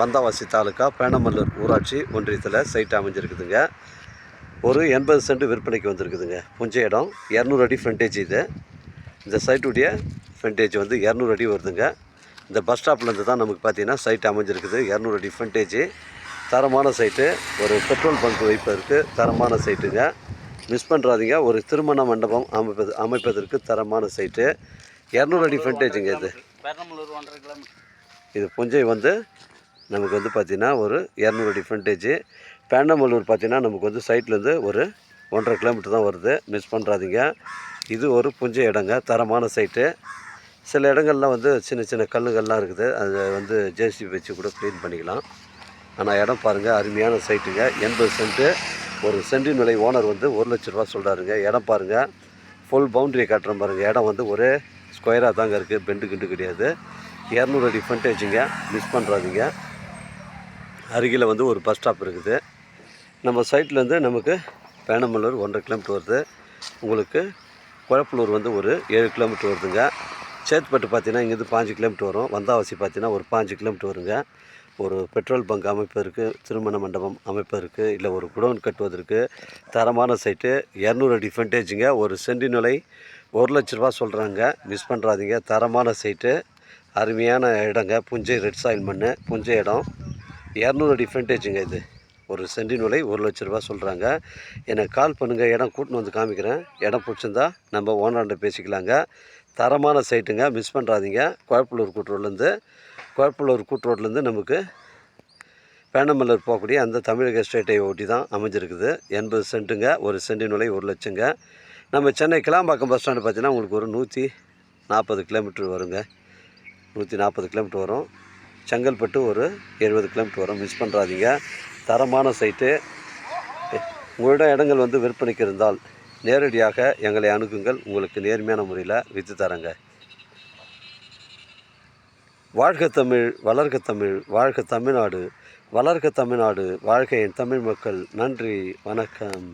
வந்தாவாசி தாலுக்கா பேணமல்லூர் ஊராட்சி ஒன்றியத்தில் சைட் அமைஞ்சிருக்குதுங்க. ஒரு எண்பது சென்ட் விற்பனைக்கு வந்திருக்குதுங்க. புஞ்ச இடம். இரநூறு அடி ஃப்ரண்டேஜ் இது. இந்த சைட்டுடைய ஃப்ரண்டேஜ் வந்து இரநூறு அடி வருதுங்க. இந்த பஸ் ஸ்டாப்லேருந்து தான் நமக்கு பார்த்தீங்கன்னா சைட் அமைஞ்சிருக்குது. இரநூறு அடி ஃப்ரண்டேஜ் தரமான சைட்டு ஒரு பெட்ரோல் பங்க் வைப்பதற்கு தரமான சைட்டுங்க மிஸ் பண்ணுறாதீங்க ஒரு திருமண மண்டபம் அமைப்பது அமைப்பதற்கு தரமான சைட்டு இரநூறு அடி ஃப்ரண்டேஜுங்க இது. இது புஞ்சை வந்து நமக்கு வந்து பார்த்திங்கன்னா ஒரு இரநூறு அடி ஃப்ரண்டேஜ் பேண்டமல்லூர் பார்த்திங்கன்னா நமக்கு வந்து சைட்லேருந்து ஒரு ஒன்றரை கிலோமீட்டர் தான் வருது. மிஸ் பண்ணுறாதீங்க இது ஒரு புஞ்ச இடங்க தரமான சைட்டு சில இடங்கள்லாம் வந்து சின்ன சின்ன கல்லுகள்லாம் இருக்குது. அதை வந்து ஜேசிபி வச்சு கூட க்ளீன் பண்ணிக்கலாம். ஆனால் இடம் பாருங்கள் அருமையான சைட்டுங்க எண்பது சென்ட்டு ஒரு சென்டின் விலை ஓனர் வந்து ஒரு லட்ச ரூபா சொல்கிறாருங்க இடம் பாருங்கள் ஃபுல் பவுண்ட்ரி கட்டுற பாருங்கள் இடம் வந்து ஒரே ஸ்கொயராக தாங்க இருக்குது பெண்டு கிண்டு கிடையாது. இரநூறு அடி ஃப்ரண்டேஜுங்க மிஸ் பண்ணுறாதீங்க அருகில் வந்து ஒரு பஸ் ஸ்டாப் இருக்குது. நம்ம சைட்லேருந்து நமக்கு பேனமல்லூர் ஒன்றரை கிலோமீட்டர் வருது. உங்களுக்கு குழப்பலூர் வந்து ஒரு ஏழு கிலோமீட்டர் வருதுங்க. சேத்துப்பட்டு பார்த்தீங்கன்னா இங்கேருந்து பாஞ்சு கிலோமீட்டர் வரும். வந்தாவாசி பார்த்தீங்கன்னா ஒரு பாஞ்சு கிலோமீட்டர் வருங்க. ஒரு பெட்ரோல் பங்க் இருக்குது திருமண மண்டபம் அமைப்பு இருக்குது இல்லை ஒரு குடோன் கட்டுவதற்கு தரமான சைட்டு. இரநூறு அடி ஒரு சென்டி நிலை ஒரு லட்ச ரூபா சொல்கிறாங்க மிஸ் பண்ணுறாதீங்க தரமான சைட்டு. அருமையான இடங்க. புஞ்சை ரெட் சாயில் மண் புஞ்சை இடம். இரநூறு அடி ஃப்ரண்டேஜுங்க இது. ஒரு சென்டின் விலை ஒரு லட்ச ரூபா சொல்கிறாங்க எனக்கு கால் பண்ணுங்கள் இடம் கூட்டின்னு வந்து காமிக்கிறேன். இடம் பிடிச்சிருந்தா நம்ம ஓனர்கிட்ட பேசிக்கலாங்க. தரமான சைட்டுங்க மிஸ் பண்ணுறாதீங்க குழப்பலூர் கூட்டுரோட்லேருந்து கூட்டு கூட்டுரோட்லேருந்து நமக்கு பேனமல்லூர் போகக்கூடிய அந்த தமிழக ஸ்டேட்டை ஒட்டி தான் அமைஞ்சிருக்குது. எண்பது சென்ட்டுங்க ஒரு சென்டின் விலை ஒரு லட்சங்க. நம்ம சென்னை கிளாம்பாக்கம் பஸ் ஸ்டாண்டு பார்த்தீங்கன்னா உங்களுக்கு ஒரு நூற்றி நாற்பது கிலோமீட்டர் வருங்க. நூற்றி நாற்பது கிலோமீட்டர் வரும். செங்கல்பட்டு ஒரு எழுபது கிலோமீட்டர் வரும். மிஸ் பண்ணுறாதீங்க தரமான சைட்டு உங்களிடம் இடங்கள் வந்து விற்பனைக்கு இருந்தால் நேரடியாக எங்களை அணுகுங்கள். உங்களுக்கு நேர்மையான முறையில் விற்று தரங்க. வாழ்க தமிழ் வளர்க தமிழ் வாழ்க தமிழ்நாடு வளர்க தமிழ்நாடு வாழ்க என் தமிழ் மக்கள். நன்றி வணக்கம்.